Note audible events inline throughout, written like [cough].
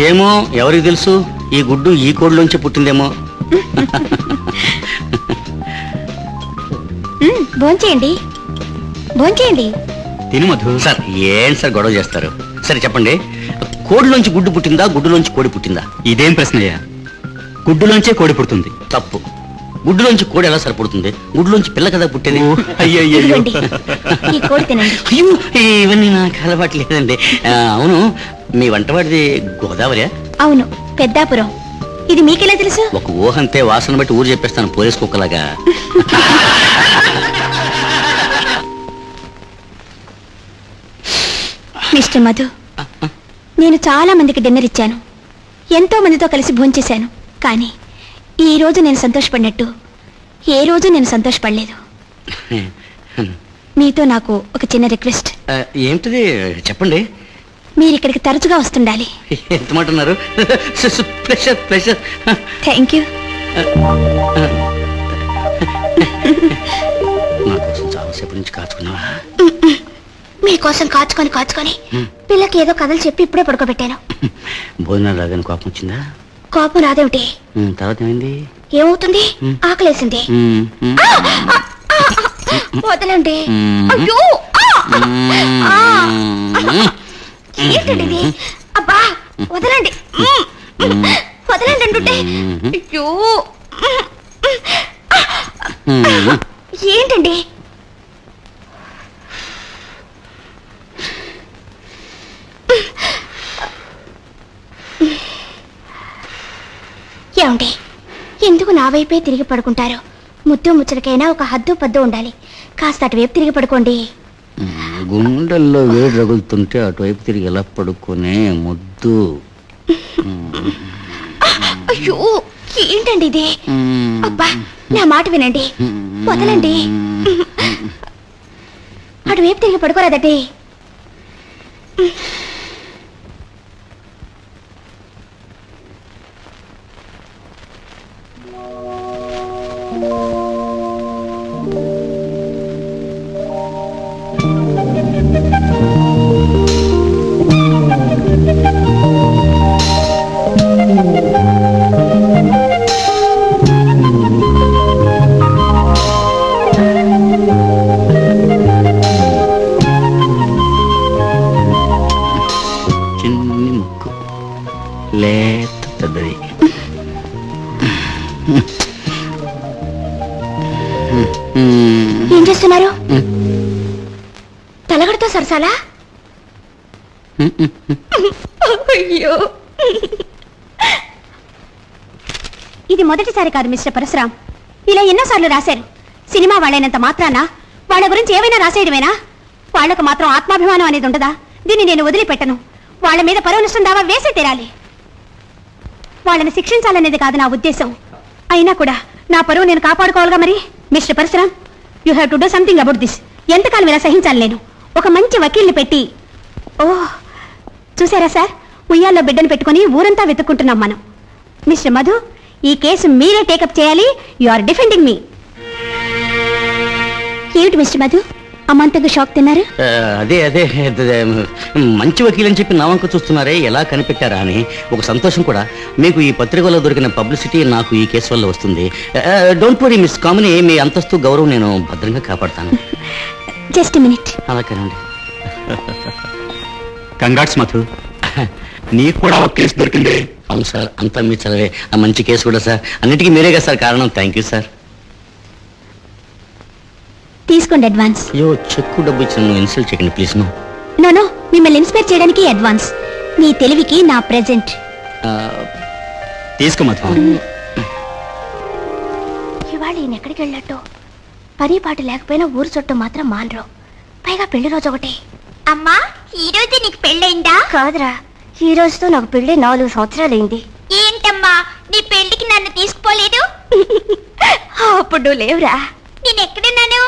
ఏమో ఎవరికి తెలుసు? ఈ గుడ్డు ఈ కోడిలోంచి పుట్టిందేమో. మ్మ్, భోంచేయండి భోంచేయండి తిను మధు. సార్. ఏం సార్ గొడవ చేస్తారు? సరే చెప్పండి. కోడిలోంచి గుడ్డు పుట్టిందా గుడ్డులోంచి కోడి పుట్టిందా? ఇదేం ప్రశ్నయ్యా? గుడ్డులోంచే కోడి పుడుతుంది. తప్పు. గుడ్డులోంచి కోడి ఎలా సరిపడుతుంది? గుడ్డులోంచి పిల్ల కదా పుట్టేది? అయ్యో ఇదిగోండి. ఈ కోడి తినండి. అయ్యో ఇవన్నీ నాకు అలవాటు లేదండి. ఆ, అవును మీ వంటవాడిది గోదావరి అవును పెద్దాపురం. ఇది మీకెలా తెలుసు? ఒక ఊహంతే వాసన బట్టి ఊరు చెప్పేస్తాను పోలీస్ కుక్కలాగా. మిస్టర్ మధు నేను చాలా మందికి డిన్నర్ ఇచ్చాను. ఎంతో మందితో కలిసి భోంచేశాను. కానీ ఈ రోజు నేను సంతోషపడినట్టు. ఏ రోజు నేను సంతోషపడలేదు. మీతో నాకు ఒక చిన్న రిక్వెస్ట్. ఏమిటిది? చెప్పండి. మీరు ఇక్కడికి తరచుగా వస్తుండాలి. ఎంత మాట ప్రెషర్ ప్రెషర్ థ్యాంక్ యూ నా కోసం చాలాసేపు నుంచి కాచుకున్నావా? మీకోసం కాచుకొని కాచుకొని. పిల్లకి ఏదో కథలు చెప్పి ఇప్పుడే పడుకోబెట్టాను. భోజనం రాగానే కోపం వచ్చిందా? కోపం రాదేమిటి? తర్వాత ఏమైంది? ఏమవుతుంది. ఆకలేసింది. వదలండి. అయ్యో ఏంటండి ఇది? అబ్బా వదలండి. వదలండి అంటుంటే. అయ్యో. ఏంటండి ఏమండి ఎందుకు నా వైపే తిరిగి పడుకుంటారు. ముద్దు ముచ్చటకైనా ఒక హద్దు పద్దు ఉండాలి. కాస్త అటువైపు తిరిగి పడుకోండి. గుండెల్లో వేడి రగులుతుంటే అటువైపు తిరిగి ఎలా పడుకునే ముద్దు? అయ్యో ఏంటండి ఇది? అబ్బా నా మాట వినండి. వదలండి. అటువైపు తిరిగి పడుకోరాదటి సరసాలా. అయ్యో. ఇది మొదటిసారి కాదు మిస్టర్ పరశురాం. ఇలా ఎన్నోసార్లు రాశారు. సినిమా వాళ్ళైనంత మాత్రాన? వాళ్ళ గురించి ఏమైనా రాసేయడమేనా? వాళ్ళకు మాత్రం ఆత్మాభిమానం అనేది ఉండదా? దీన్ని నేను వదిలిపెట్టను. వాళ్ళ మీద పరువు నష్టం దావా వేసే తీరాలి. వాళ్ళని శిక్షించాలనేది కాదు నా ఉద్దేశం. అయినా కూడా నా పరువు నేను కాపాడుకోవాలిగా మరి? Mister Parashuram you have to do something about this ఎంతకాలం ఇలా సహించాలి నేను? ఒక మంచి వకీల్ని పెట్టి. ఓహ్ చూసారా సార్? ఉయ్యాల్లో బిడ్డను పెట్టుకుని ఊరంతా వెతుక్కుంటున్నాం మనం. మిస్టర్ మధు ఈ కేసు మీరే టేకప్ చేయాలి. You are defending me. ఏమిటి మిస్టర్ మధు? అమ్మంతగా షాక్ తిన్నారు? అదే అదే. అదే, మంచి వకీల్ అని చెప్పి నావంక చూస్తున్నారే ఎలా కనిపెట్టారా అని. ఒక సంతోషం కూడా. మీకు ఈ పత్రికలో దొరికిన పబ్లిసిటీ నాకు ఈ కేసు వల్ల వస్తుంది. డోంట్ వరీ మిస్ కామని మీ అంతస్తు గౌరవం నేను భద్రంగా కాపాడతాను. [laughs] Just minute. అలా కానండి [laughs] కంగాట్స్ మధు. [laughs] నీకు కూడా ఒక కేసు దొరికింది. అవును సార్ అంతా మీ చదివే. ఆ మంచి కేసు కూడా సార్. అన్నిటికీ మీరే కదా సార్ కారణం. Thank you sir. తీసుకోండి అడ్వాన్స్. అయ్యో చెక్కు డబ్బు ఇచ్చిన నువ్వు ఇన్సల్ట్ చేయకండి ప్లీజ్ నువ్వు. నోనో మిమ్మల్ని ఇన్స్పైర్ చేయడానికి అడ్వాన్స్. మీ తెలివికి నా ప్రెజెంట్. తీసుకో మధు. ఇవాళ ఈయన ఎక్కడికి వెళ్ళట్టు పని పాట లేకపోయినా ఊరు చుట్టూ మాత్రం మానరు. పైగా పెళ్ళి రోజు ఒకటి. అమ్మా ఈ రోజు నీకు పెళ్ళయిందా? కాదురా ఈ రోజుతో నాకు పెళ్ళి నాలుగు సంవత్సరాలైంది. ఏంటమ్మా నీ పెళ్ళికి నన్ను తీసుకుపోలేదు? [laughs] అప్పుడు లేవురా. నేను ఎక్కడున్నాను?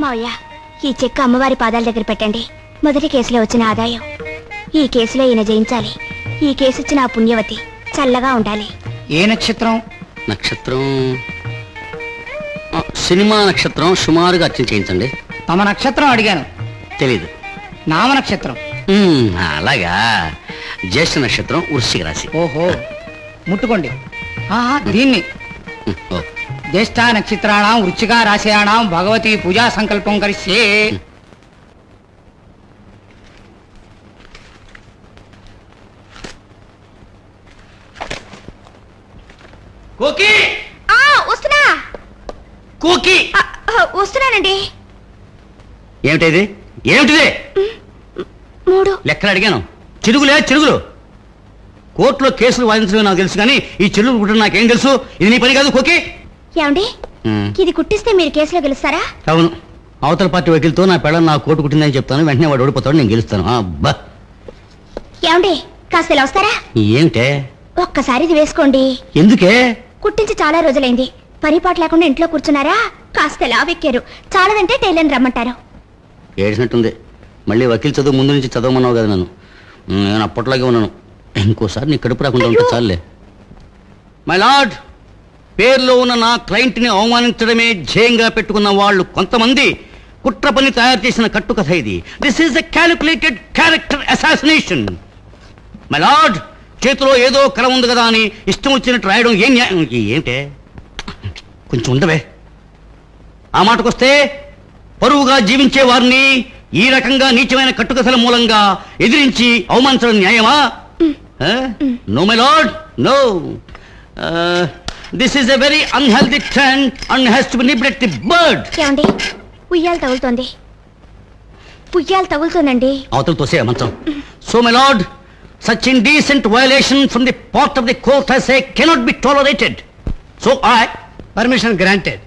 మావయ్య ఈ చెక్ అమ్మవారి పాదాల దగ్గర పెట్టండి. మొదటి కేసులో వచ్చిన ఆదాయం. ఈ కేసులో ఈయన జయించాలి. ఈ కేసు ఇచ్చిన ఆ పుణ్యవతి చల్లగా ఉండాలి. ఏ నక్షత్రం? నక్షత్రం. ఆ, సినిమా నక్షత్రం సుమారుగా అర్చన చేయించండి. తమ నక్షత్రం అడిగాను. తెలీదు. నామ నక్షత్రం. మ్మ్, అలాగా. జ్యేష్ఠ నక్షత్రం వృశ్చిక రాశి. ఓహో ముట్టుకోండి. ఆహా, దీన్ని. ఓ. జ్యేష్ఠ నక్షత్రాణం వృచ్చిక రాశయాణం భగవతి పూజా సంకల్పం కరిస్తే కోకి! వస్తున్నా. కోకి! వస్తున్నానండి. ఏమిటిది? ఏమిటిది? మూడు. లెక్కలు అడిగాను. చిరుగులే చిరుగులు కోర్టులో కేసులు వాదించడం నాకు తెలుసు కానీ ఈ చిరుగులు కుట్టడం నాకేం తెలుసు? ఇది నీ పని కాదు కోకి. ఏమండి. ఇది కుట్టిస్తే మీరు కేసులో గెలుస్తారా? అవును. అవతల పార్టీ వకీల్తో నా పెళ్ళ నా కోర్టు కుట్టిందని చెప్తాను. వెంటనే వాడు ఓడిపోతాడు నేను గెలుస్తాను. అబ్బా ఏమండి కాస్త ఇలా వస్తారా? ఏమిటే? ఒక్కసారి ఇది వేసుకోండి. ఎందుకే? కుట్టించి చాలా రోజులైంది. పని పాట లేకుండా ఇంట్లో కూర్చున్నారా? కాస్త లావెక్కారు. చాలదంటే టైలర్ని రమ్మంటారు. ఏడిసినట్టుంది. మళ్ళీ వకీల్ చదువు ముందు నుంచి చదవమన్నావు కదా నన్ను. నేను అప్పట్లాగే ఉన్నాను. ఇంకోసారి నీ కడుపు రాకుండా ఉంటే చాలులే. మై లార్డ్ పేరులో ఉన్న నా క్లయింట్ని అవమానించడమే ధ్యేయంగా పెట్టుకున్న వాళ్ళు కొంతమంది కుట్ర పని తయారు చేసిన కట్టుకథ ఇది. This is a calculated character assassination my lord చేతిలో ఏదో కల ఉంది కదా అని ఇష్టం వచ్చినట్టు రాయడం ఏం న్యాయం? ఏంటే? కొంచెం ఉండవే. ఆ మాటకొస్తే పరువుగా జీవించే వారిని ఈ రకంగా నీచమైన కట్టుకథల మూలంగా ఎదిరించి అవమానించడం న్యాయమా? No my lord no this is a very unhealthy trend and has to be neglect the bird ఏమండి ఉయ్యాలు తగులుతోంది ఉయ్యాలు తగులుతోందండి అవతల తోసే మంచం so my lord indecent violation from the part of the court his a cannot be tolerated so I Permission granted.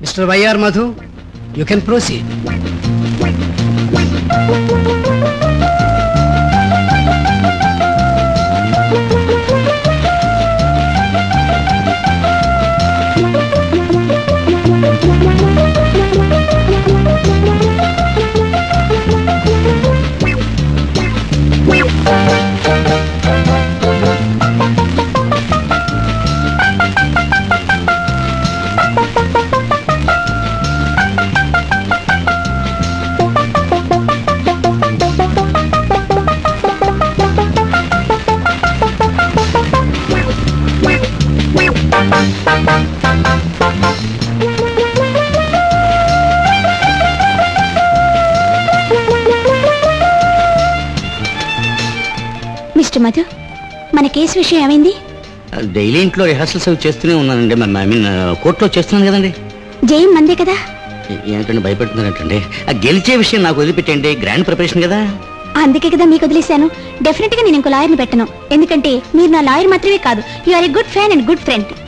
Mr. Y.R. Madhu, you can proceed. మన కేసు విషయం ఏమైంది? డైలీ ఇంట్లో రిహార్సల్స్ అవి చేస్తూనే ఉన్నానండి. ఐ మీన్ కోర్టులో చేస్తున్నాను కదండి. జయం మందే కదా? ఏ- ఏంటంటే భయపెడుతున్నారంటండి? ఆ గెలిచే విషయం నాకు వదిలిపెట్టండి గ్రాండ్ ప్రిపరేషన్ కదా? అందుకే కదా మీకు వదిలేశాను. డెఫినెట్గా నేను ఇంకో లాయర్ని పెట్టను. ఎందుకంటే మీరు నా లాయర్ మాత్రమే కాదు you are a good fan and good friend